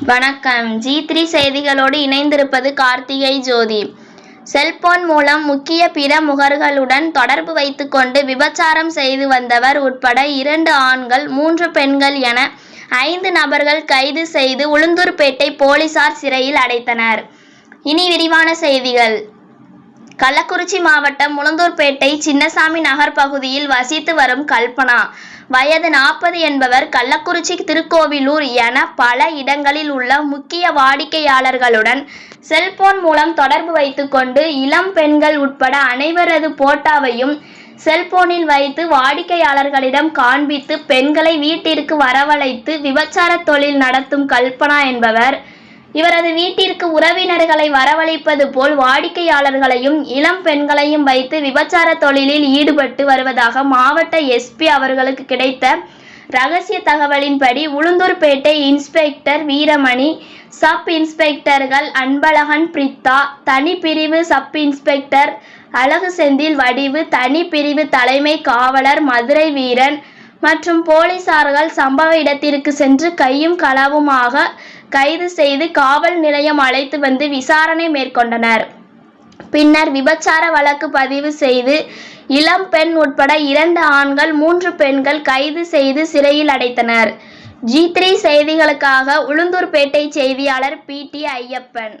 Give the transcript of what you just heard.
வணக்கம். G three செய்திகளோடு இணைந்திருப்பது கார்த்திகை ஜோதி. செல்போன் மூலம் முக்கிய பிற முகர்களுடன் தொடர்பு வைத்துக்கொண்டு விபச்சாரம் செய்து வந்தவர் உட்பட இரண்டு ஆண்கள் மூன்று பெண்கள் என ஐந்து நபர்கள் கைது செய்து உளுந்தூர்பேட்டை போலீசார் சிறையில் அடைத்தனர். இனி விரிவான செய்திகள். கள்ளக்குறிச்சி மாவட்டம் முளந்தூர்பேட்டை சின்னசாமி நகர் பகுதியில் வசித்து வரும் கல்பனா. வயது நாற்பது என்பவர் கள்ளக்குறிச்சி திருக்கோவிலூர் என பல இடங்களில் உள்ள முக்கிய வாடிக்கையாளர்களுடன் செல்போன் மூலம் தொடர்பு வைத்துக்கொண்டு இளம் பெண்கள் உட்பட அனைவரது போட்டாவையும் செல்போனில் வைத்து வாடிக்கையாளர்களிடம் காண்பித்து பெண்களை வீட்டிற்கு வரவழைத்து விபச்சார தொழில் நடத்தும் கல்பனா என்பவர் இவரது வீட்டிற்கு உறவினர்களை வரவழைப்பது போல் வாடிக்கையாளர்களையும் இளம் பெண்களையும் வைத்து விபச்சார தொழிலில் ஈடுபட்டு வருவதாக மாவட்ட எஸ்பி அவர்களுக்கு கிடைத்த ரகசிய தகவலின்படி உளுந்தூர்பேட்டை இன்ஸ்பெக்டர் வீரமணி சப் இன்ஸ்பெக்டர்கள் அன்பழகன் பிரித்தா தனிப்பிரிவு சப் இன்ஸ்பெக்டர் அழகு செந்தில் வடிவு தனிப்பிரிவு தலைமை காவலர் மதுரை வீரன் மற்றும் போலீசார்கள் சம்பவ இடத்திற்கு சென்று கையும் களவுமாக கைது செய்து காவல் நிலையம் அழைத்து வந்து விசாரணை மேற்கொண்டனர். பின்னர் விபச்சார வழக்கு பதிவு செய்து இளம் பெண் உட்பட இரண்டு ஆண்கள் மூன்று பெண்கள் கைது செய்து சிறையில் அடைத்தனர். ஜி த்ரீ செய்திகளுக்காக உளுந்தூர்பேட்டை செய்தியாளர் பி டி ஐயப்பன்.